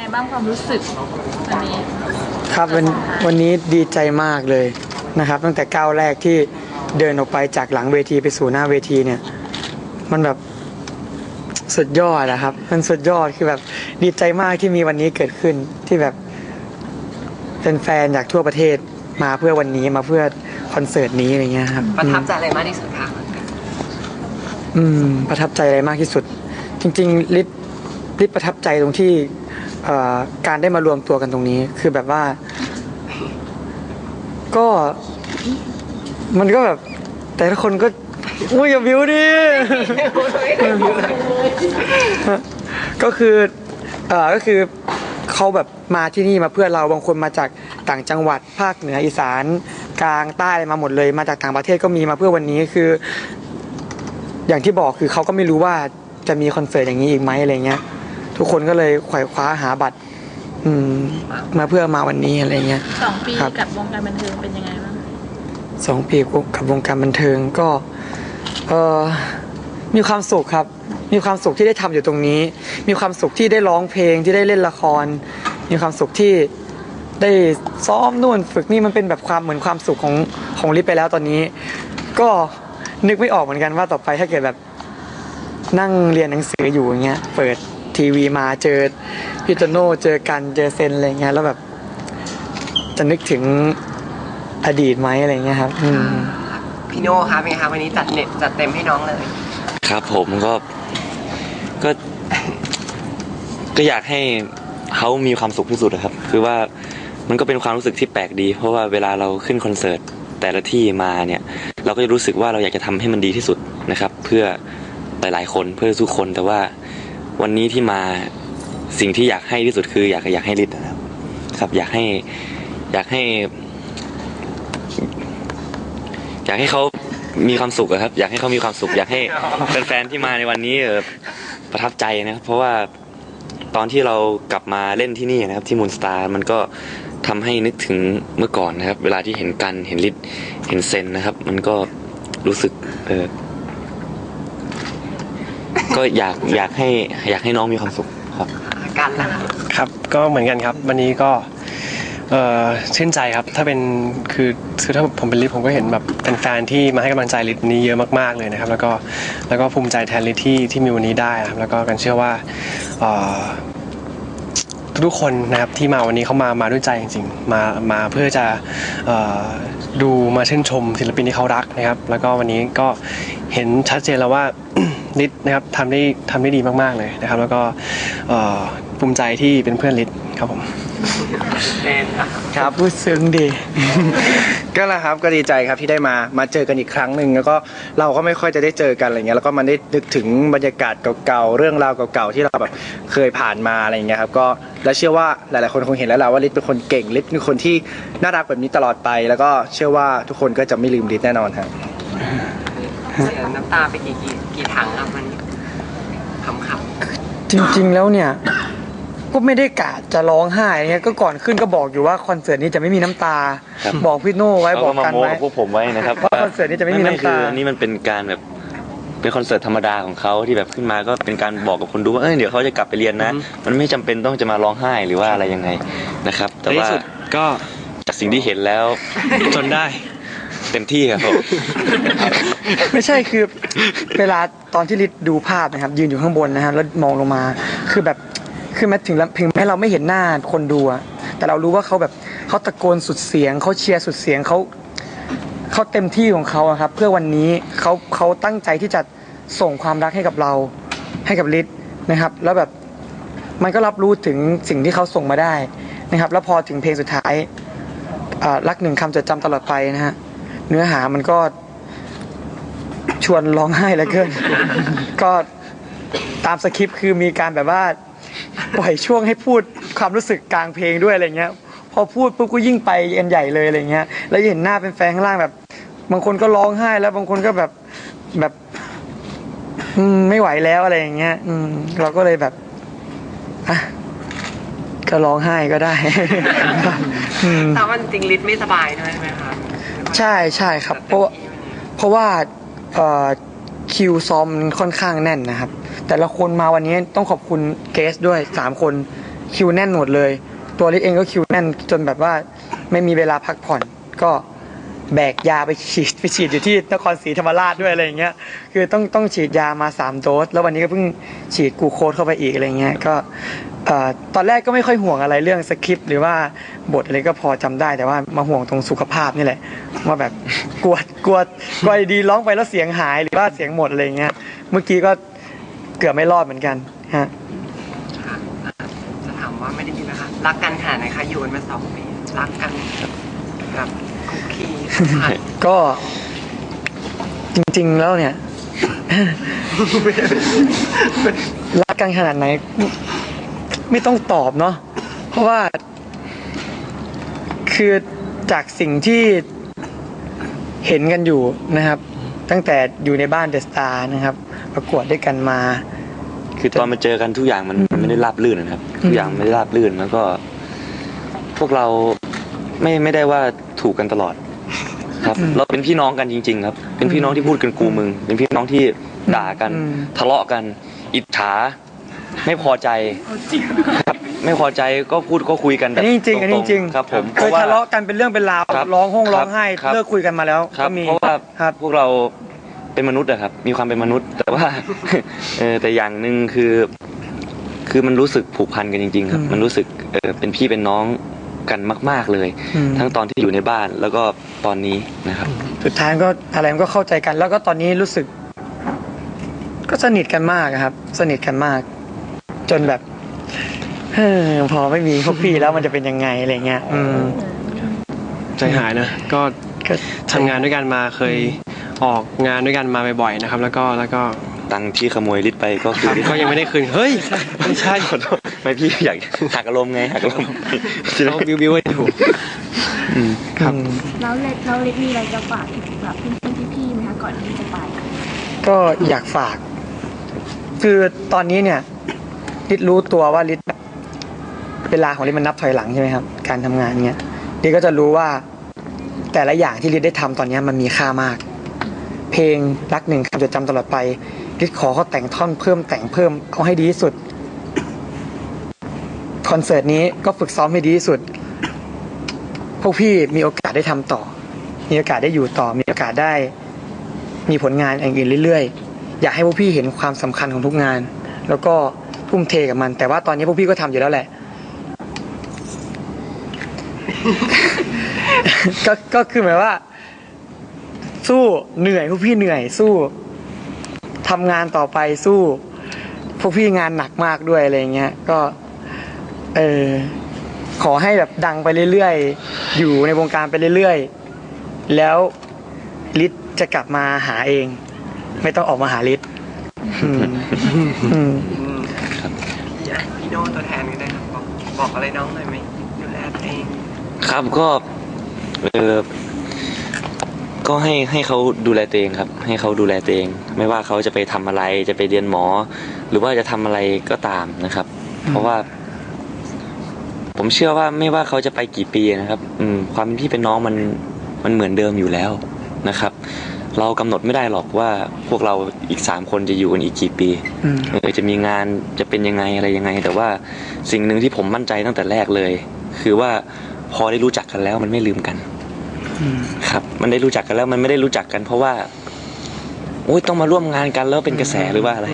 ไงบ้างความรู้สึกวันนี้ครับวันวันนี้ดีใจมากเลยนะครับ ตั้งแต่ก้าวแรกที่เดินออกไปจากหลังเวทีไปสู่หน้าเวทีเนี่ย มันแบบสุดยอดนะครับ มันสุดยอดคือแบบดีใจมากที่มีวันนี้เกิดขึ้นที่แบบเป็นแฟนๆจากทั่วประเทศมาเพื่อวันนี้มาเพื่อคอนเสิร์ตนี้อะไรเงี้ยครับประทับใจอะไรมากที่สุดคะอืม ประทับใจอะไรมากที่สุด จริงๆลิศลิศประทับใจตรงที่เอ่อ การได้มารวมตัวกันตรงนี้ คือแบบว่า ก็มันก็แบบ แต่ละคนก็อุ้ยอย่าบิวดิก็คือเออก็คือเขาแบบมาที่นี่มาเพื่อเราบางคนมาจากต่างจังหวัดภาคเหนืออีสานกลางใต้มาหมดเลย มาจากต่างประเทศก็มีมาเพื่อวันนี้คือ อย่างที่บอกคือเขาก็ไม่รู้ว่าจะมีคอนเสิร์ตอย่างนี้อีกไหมอะไรเงี้ย ทุกคนก็เลยไขว่คว้าหาบัตร อืมมาเพื่อมาวันนี้อะไรเงี้ย สองปีครับ กับวงการบันเทิงเป็นยังไงบ้างสองปีกับวงการบันเทิงก็เออมีความสุขครับ มีความสุขที่ได้ทำอยู่ตรงนี้ มีความสุขที่ได้ร้องเพลงที่ได้เล่นละคร มีความสุขที่ได้ซ้อมนู่นฝึกนี่มันเป็นแบบความเหมือนความสุขของของลิฟไปแล้วตอนนี้ ก็นึกไม่ออกเหมือนกันว่าต่อไปถ้าเกิดแบบนั่งเรียนหนังสืออยู่อย่างเงี้ยเปิด ทีวีมาเจอพี่โตโน่เจอกันเจอเซนอะไรเงี้ยแล้วแบบ จะนึกถึงอดีตไหมอะไรเงี้ยครับ อืมพี่โน่คะเป็นไงคะวันนี้จัดเน็ตจัดเต็มให้น้องเลย ครับผมก็ก็ ก็อยากให้เขามีความสุขที่สุดนะครับ คือว่ามันก็เป็นความรู้สึกที่แปลกดี เพราะว่าเวลาเราขึ้นคอนเสิร์ตแต่ละที่มาเนี่ย เราก็จะรู้สึกว่าเราอยากจะทำให้มันดีที่สุดนะครับ เพื่อหลายๆคนเพื่อทุกคนแต่ว่า วันนี้ที่มาสิ่งที่อยากให้ที่สุดคือ อยากอยากให้ลิศนะครับ ครับ อยากให้ อยากให้ อยากให้เขามีความสุขครับ อยากให้เขามีความสุข อยากให้แฟนๆที่มาในวันนี้เออประทับใจนะครับ เพราะว่าตอนที่เรากลับมาเล่นที่นี่นะครับ ที่มูนสตาร์มันก็ทำให้นึกถึงเมื่อก่อนนะครับ เวลาที่เห็นกันเห็นลิศเห็นเซนนะครับ มันก็รู้สึกเออ ก็อยากอยากให้อยากให้น้องมีความสุขครับกันล่ะคะครับก็เหมือนกันครับ วันนี้ก็เอ่อชื่นใจครับถ้าเป็นคือคือถ้าผมเป็นลิศผมก็เห็นแบบแฟนๆที่มาให้กำลังใจลิศนี้เยอะมากๆเลยนะครับ แล้วก็แล้วก็ภูมิใจแทนลิศที่ที่มีวันนี้ได้นะครับแล้วก็กันเชื่อว่าเอ่อทุกๆคนนะครับที่มาวันนี้เขามามาด้วยใจจริงๆมามาเพื่อจะเอ่อดูมาชื่นชมศิลปินที่เขารักนะครับ แล้วก็วันนี้ก็เห็นชัดเจนแล้วว่า ลิศนะครับทำได้ทำได้ดีมากๆเลยนะครับ แล้วก็เอ่อภูมิใจที่เป็นเพื่อนลิศครับผมเต้นค่ะครับพูดซึ้งดี ก็แหละครับก็ดีใจครับที่ได้มามาเจอกันอีกครั้งหนึ่งแล้วก็เราก็ไม่ค่อยจะได้เจอกันอะไรเงี้ยแล้วก็มันได้นึกถึงบรรยากาศเก่าๆเรื่องราวเก่าๆที่เราแบบเคยผ่านมาอะไรเงี้ยครับก็และเชื่อว่าหลายๆคนคงเห็นแล้วแหละว่าลิศเป็นคนเก่งลิศเป็นคนที่น่ารักแบบนี้ตลอดไป แล้วก็เชื่อว่าทุกคนก็จะไม่ลืมลิศแน่นอนครับ เสียน้ำตาไปกี่กี่กี่ถังครับวันนี้ขำๆจริง ๆ แล้วเนี่ย ก็ไม่ได้กะจะร้องไห้เงี้ยก็ก่อนขึ้นก็บอกอยู่ว่าคอนเสิร์ตนี้จะไม่มีน้ำตา ครับ บอกพี่โน่ไว้เขาบอก็กมากันโม้ไว้กับพวกผมไว้นะครับว่าคอนเสิร์ตนี้จะไม่มีน้ำตา คืออันนี่มันเป็นการแบบเป็นคอนเสิร์ตธรรมดาของเขาที่แบบขึ้นมาก็เป็นการบอกกับคนดูว่าเอ้ยเดี๋ยวเขาจะกลับไปเรียนนะ มันไม่จำเป็นต้องจะมาร้องไห้หรือว่าอะไรยังไงนะครับ แต่ในว่าที่สุดก็จากสิ่งที่เห็นแล้วจนได้ เต็มที่ครับผมไม่ใช่คือเวลาตอนที่ลิศดูภาพนะครับ ยืนอยู่ข้างบนนะฮะแล้วมองลงมาคือแบบคือแม้ถึงถึงแม้เราไม่เห็นหน้าคนดูอะแต่เรารู้ว่าเขาแบบเขาตะโกนสุดเสียงเขาเชียร์สุดเสียงเขาเขาเต็มที่ของเขาครับ เพื่อวันนี้เขาเขาตั้งใจที่จะส่งความรักให้กับเรา ให้กับลิศนะครับ แล้วแบบมันก็รับรู้ถึงสิ่งที่เขาส่งมาได้นะครับ แล้วพอถึงเพลงสุดท้ายอ่ารักหนึ่งคำจดจำตลอดไปนะฮะ เนื้อหามันก็ชวนร้องไห้เหลือเกิน ก็ตามสคริปต์คือมีการแบบว่าปล่อยช่วงให้พูดความรู้สึกกลางเพลงด้วยอะไรเงี้ย พอพูดปุ๊บก็ยิ่งไปเอ็นใหญ่เลยอะไรเงี้ย แล้วเห็นหน้าเป็นแฟนข้างล่างแบบ บางคนก็ร้องไห้แล้วบางคนก็แบบแบบ อืมไม่ไหวแล้วอะไรอย่างเงี้ย อืม เราก็เลยแบบอะก็ร้องไห้ก็ได้ แต่วันจริงลิศไม่สบายด้วยใช่ไหมคะ ใช่ใช่ครับ เพราะว่าเพราะว่าเอ่อคิวซ้อมมันค่อนข้างแน่นนะครับ แต่ละคนมาวันนี้ต้องขอบคุณเกสด้วยสามคนคิวแน่นหมดเลย ตัวลิศเองก็คิวแน่นจนแบบว่าไม่มีเวลาพักผ่อนก็ แบกยาไปฉีดไปฉีดอยู่ที่นครศรีธรรมราชด้วยอะไรอย่างเงี้ยคือต้องต้องฉีดยามาสามโดสแล้ววันนี้ก็เพิ่งฉีดกูโคสเข้าไปอีกอะไรเงี้ยก็ตอนแรกก็ไม่ค่อยห่วงอะไรเรื่องสคริปต์หรือว่าบทอะไรก็พอจำได้แต่ว่ามาห่วงตรงสุขภาพนี่แหละว่าแบบกลัวกลัวกลัวดีร้องไปแล้วเสียงหายหรือว่าเสียงหมดอะไรเงี้ยเมื่อกี้ก็เกือบไม่รอดเหมือนกันฮะจะถามว่าไม่ได้ยินนะคะรักกันขนาดไหนคะอยู่กันมาสองปีรักกันแบบ กคีสัมพันธ์ก็จริง ๆ แล้วเนี่ยรักกันขนาดไหน ไม่ต้องตอบเนาะเพราะว่า คือจากสิ่งที่เห็นกันอยู่นะครับ ตั้งแต่อยู่ในบ้านเดอะสตาร์นะครับ ประกวดด้วยกันมา คือตอนมาเจอกันทุกอย่างมันมันไม่ได้ราบรื่นนะครับ ทุกอย่างไม่ได้ราบรื่นแล้วก็ พวกเราไม่ไม่ได้ว่า ถูกกันตลอด ครับ เราเป็นพี่น้องกันจริง ๆ ครับ เป็นพี่น้องที่พูดกันกูมึง เป็นพี่น้องที่ด่ากันอืมทะเลาะกัน อิจฉาไม่พอใจครับไม่พอใจก็พูดก็คุยกันแบอับนนี้จริงๆอันนี้จริงๆครับผมเคยทะเลาะกันเป็นเรื่องเป็นราวครับร้องห้องร้องไห้ครับเลิกคุยกันมาแล้วครับก็มีเพราะว่าครับพวกเราเป็นมนุษย์อะครับ มีความเป็นมนุษย์ แต่ว่าเออแต่อย่างหนึ่งคือ คือมันรู้สึกผูกพันกันจริง ๆ ครับอืมมันรู้สึกเออเป็นพี่เป็นน้อง กันมาก ๆเลยอืมทั้งตอนที่อยู่ในบ้านแล้วก็ตอนนี้นะครับ สุดท้ายก็อะไรมันก็เข้าใจกัน แล้วก็ตอนนี้รู้สึก ก็สนิทกันมากอะครับ สนิทกันมาก จนแบบเฮ้อพอไม่มีพวกพี่แล้วมันจะเป็นยังไงอะไรเงี้ย อืมใจหายนะก็ก็ทำงานด้วยกันมาเคยออกงานด้วยกันมาบ่อยๆนะครับ แล้วก็แล้วก็ตังค์ที่ขโมยลิตไปก็คืคอรับลิตก็ยังไม่ได้คืนเฮ้ยไม่ใช่ขอโทษ ไม่พี่อยากหักอารมณ์ไงหักอารมณ์เขาบิวบิวให้ถูกอืมครับอืมแล้วเล็กแล้วเล็กมีอะไรจะฝากถึงแบบเพื่อนๆพี่ๆไหมคะก่อนที่จะไป ก็อยากฝาก คือตอนนี้เนี่ยลิศรู้ตัวว่าลิศเวลาของลิศมันนับถอยหลังใช่ไหมครับ การทำงานเนี่ยลิศก็จะรู้ว่าแต่ละอย่างที่ลิศได้ทำตอนนี้มันมีค่ามาก เพลงรักหนึ่งคำจดจำตลอดไปลิศขอเขาแต่งท่อนเพิ่มแต่งเพิ่มเอาให้ดีที่สุด คอนเสิร์ตนี้ก็ฝึกซ้อมให้ดีที่สุด พวกพี่มีโอกาสได้ทำต่อ มีโอกาสได้อยู่ต่อ มีโอกาสได้ มีผลงานอย่างอื่นเรื่อยๆ อยากให้พวกพี่เห็นความสำคัญของทุกงาน แล้วก็ทุ่มเทกับมัน แต่ว่าตอนนี้พวกพี่ก็ทำอยู่แล้วแหละ ก็ก็คือหมายว่า สู้เหนื่อยพวกพี่เหนื่อยสู้ทำงานต่อไปสู้ พวกพี่งานหนักมากด้วยอะไรเงี้ย ก็ เออขอให้แบบดังไปเรื่อยๆ อยู่ในวงการไปเรื่อยๆ แล้วลิศจะกลับมาหาเอง ไม่ต้องออกมาหาลิศอืมอืมอืมพี่พี่โน่ตัวแทนก็ได้ครับบอกบอกอะไรน้องหน่อยไหมดูแลตัวเอง ครับก็เออก็ให้ให้เขาดูแลตัวเองครับ ให้เขาดูแลตัวเอง ไม่ว่าเขาจะไปทำอะไรจะไปเรียนหมอ หรือว่าจะทำอะไรก็ตามนะครับ เพราะว่า ผมเชื่อว่าไม่ว่าเขาจะไปกี่ปีนะครับ อืมความเป็นพี่เป็นน้องมันมันเหมือนเดิมอยู่แล้วนะครับ เรากำหนดไม่ได้หรอกว่าพวกเราอีกสามคนจะอยู่กันอีกกี่ปีอืมเออจะมีงานจะเป็นยังไงอะไรยังไง แต่ว่าสิ่งหนึ่งที่ผมมั่นใจตั้งแต่แรกเลย คือว่าพอได้รู้จักกันแล้วมันไม่ลืมกันอืมครับ มันได้รู้จักกันแล้วมันไม่ได้รู้จักกัน เพราะว่าโอ้ยต้องมาร่วมงานกันแล้วเป็นกระแสหรือว่าอะไร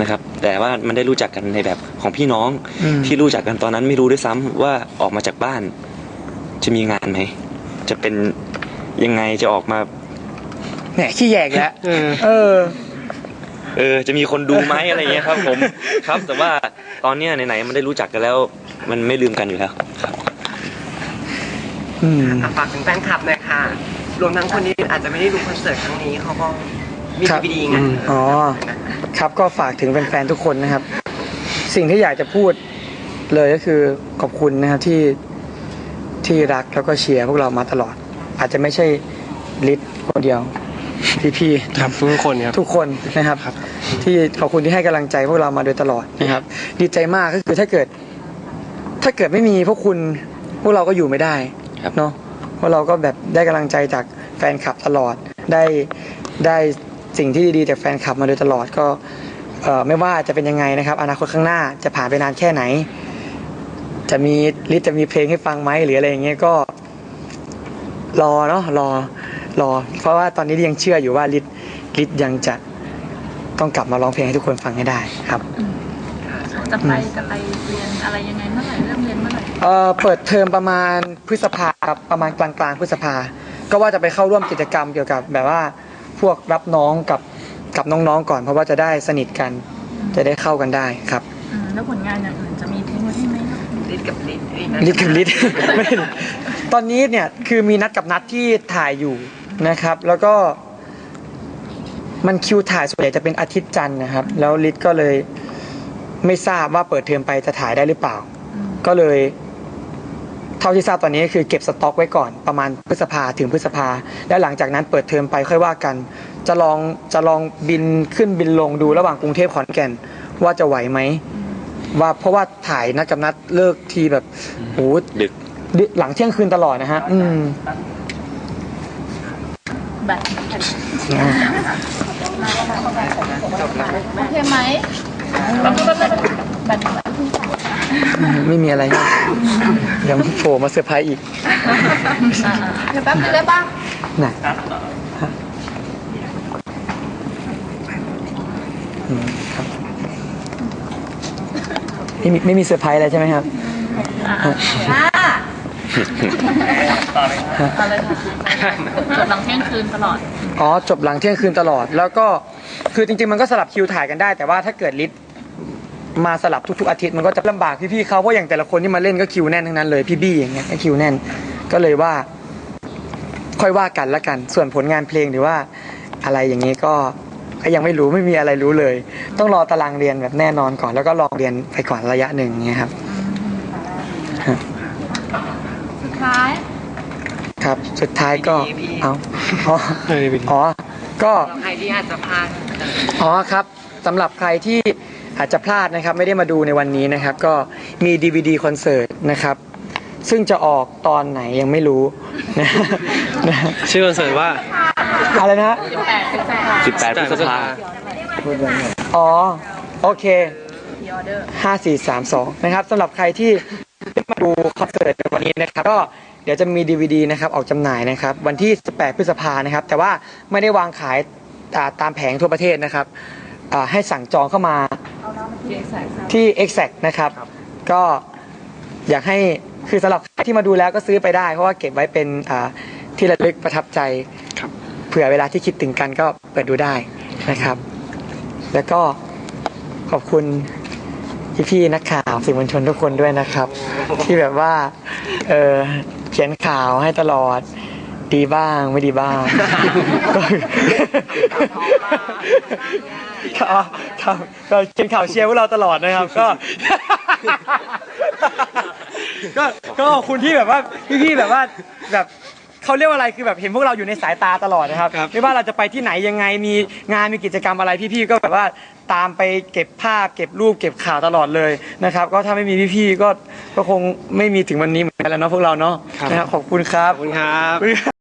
นะครับ แต่ว่ามันได้รู้จักกันในแบบของพี่น้องอืม ที่รู้จักกันตอนนั้นไม่รู้ด้วยซ้ำว่าออกมาจากบ้าน จะมีงานไหม จะเป็นยังไงจะออกมา แหมขี้แยกแล้วเออ เออ เออจะมีคนดูไหมอะไรเงี้ยครับ ผม ครับ แต่ว่าตอนเนี้ยไหนๆมันได้รู้จักกันแล้ว มันไม่ลืมกันอยู่แล้วครับอืมอะฝากถึงแฟนคลับหน่อยค่ะ รวมทั้งคนที่อาจจะไม่ได้ดูคอนเสิร์ตครั้งนี้เขาก็ มีครับดีๆไงอืมอ๋อ ครับก็ฝากถึงแฟนๆทุกคนนะครับ สิ่งที่อยากจะพูดเลยก็คือขอบคุณนะครับที่ที่รักแล้วก็เชียร์พวกเรามาตลอด อาจจะไม่ใช่ลิศคนเดียว พี่ๆ ครับทุกคนครับ ทุกคนนะครับ ครับ ที่ขอบคุณที่ให้กำลังใจพวกเรามาโดยตลอดนะครับ ดีใจมากก็คือถ้าเกิด ถ้าเกิดไม่มีพวกคุณพวกเราก็อยู่ไม่ได้ครับ เนาะเพราะเราก็แบบได้กำลังใจจากแฟนคลับตลอดได้ได้ สิ่งที่ดีๆจากแฟนคลับมาโดยตลอดก็เอ่อไม่ว่าจะเป็นยังไงนะครับ อนาคตข้างหน้าจะผ่านไปนานแค่ไหน จะมีลิศจะมีเพลงให้ฟังไหมหรืออะไรอย่างเงี้ยก็ รอเนาะรอรอ เพราะว่าตอนนี้ยังเชื่ออยู่ว่าลิศลิศยังจะต้องกลับมาร้องเพลงให้ทุกคนฟังให้ได้ครับจะไปจะไปเรียนอะไรยังไงเมื่อไหร่เริ่มเรียนเมื่อไหร่เอ่อเปิดเทอมประมาณพฤษภาครับประมาณกลางกลางๆพฤษภา ก็ว่าจะไปเข้าร่วมกิจกรรมเกี่ยวกับแบบว่า พวกรับน้องกับกับน้องๆก่อน เพราะว่าจะได้สนิทกันจะได้เข้ากันได้ครับอืมแล้วผลงานอย่างอื่นจะมีทิ้งไว้ให้ไหมครับลิดกับลิดเอ้ยลิศกับลิศ ไม่ได้ตอนนี้เนี่ยคือมีนัดกับนัดที่ถ่ายอยู่นะครับ แล้วก็ มันคิวถ่ายส่วนใหญ่จะเป็นอาทิตย์จันทร์นะครับ แล้วลิศก็เลย ไม่ทราบว่าเปิดเทอมไปจะถ่ายได้หรือเปล่า ก็เลยเท่าที่ทราบตอนนี้คือเก็บสต็อกไว้ก่อนประมาณพฤษภาถึงพฤษภา แล้วหลังจากนั้นเปิดเทอมไปค่อยว่ากัน จะลองจะลองบินขึ้นบินลงดูระหว่างกรุงเทพขอนแก่น ว่าจะไหวไหมว่าเพราะว่าถ่ายนัดกับนัดเลิกทีแบบโอ้โหดึกดึกหลังเที่ยงคืนตลอดนะฮะ อืมแบบอ่าโอเคไหมแบบ ไม่มีอะไรเดี๋ยวโผล่มาเซอร์ไพรส์อีกเดี๋ยวแป๊บนึงได้ป่ะไหนฮะอืมครับไม่มีไม่มีเซอร์ไพรส์อะไรใช่ไหมครับอะไรค่ะจบหลังเที่ยงคืนตลอด อ๋อ จบหลังเที่ยงคืนตลอด แล้วก็ คือจริงๆ มันก็สลับคิวถ่ายกันได้ แต่ว่าถ้าเกิดลิศ มาสลับทุกๆอาทิตย์มันก็จะลำบากพี่ๆเขาเพราะอย่างแต่ละคนที่มาเล่นก็คิวแน่นทั้งนั้นเลยพี่บี้อย่างเงี้ยก็คิวแน่น ก็เลยว่า ค่อยว่ากันละกัน ส่วนผลงานเพลงหรือว่าอะไรอย่างนี้ก็ก็ยังไม่รู้ไม่มีอะไรรู้เลย ต้องรอตารางเรียนแบบแน่นอนก่อน แล้วก็ลองเรียนไปก่อนระยะหนึ่งอย่างเงี้ยครับ สุดท้ายครับ สุดท้ายก็เอาอ๋อเออดีอ๋อก็แล้วใครที่อาจจะพลาด อ๋อครับสำหรับใครที่ อาจจะพลาดนะครับไม่ได้มาดูในวันนี้นะครับ ก็มี DVD คอนเสิร์ตนะครับ ซึ่งจะออกตอนไหนยังไม่รู้นะนะชื่อคอนเสิร์ตว่า อะไรนะฮะ18พฤษภาอ๋อ โอเคห้าสี่สามสองนะครับสำหรับใครที่ได้มาดูคอนเสิร์ตในวันนี้นะครับ ก็เดี๋ยวจะมี DVD นะครับออกจำหน่ายนะครับ วันที่ 18 พฤษภานะครับ แต่ว่าไม่ได้วางขายอ่าตามแผงทั่วประเทศนะครับอ่าให้สั่งจองเข้ามา ที่ Exact นะครับ ก็อยากให้คือสำหรับใครที่มาดูแล้วก็ซื้อไปได้ เพราะว่าเก็บไว้เป็นอ่าที่ระลึกประทับใจครับเผื่อเวลาที่คิดถึงกันก็เปิดดูได้นะครับ แล้วก็ขอบคุณพี่ๆนักข่าวสื่อมวลชนทุกคนด้วยนะครับ ที่แบบว่าเออเขียนข่าวให้ตลอดดีบ้างไม่ดีบ้าง ครับครับก็เขียนข่าวเชียร์พวกเราตลอดนะครับ ก็ ก็ก็ขอบคุณที่แบบว่าพี่ๆแบบว่าแบบเขาเรียกว่าอะไรคือแบบเห็นพวกเราอยู่ในสายตาตลอดนะครับครับ ไม่ว่าเราจะไปที่ไหนยังไงมีงานมีกิจกรรมอะไรพี่ๆก็แบบว่าตามไปเก็บภาพ เก็บรูปเก็บข่าวตลอดเลยนะครับ ก็ถ้าไม่มีพี่ๆก็ก็คงไม่มีถึงวันนี้เหมือนกันแล้วเนาะพวกเราเนาะนะครับขอบคุณครับ ขอบคุณครับ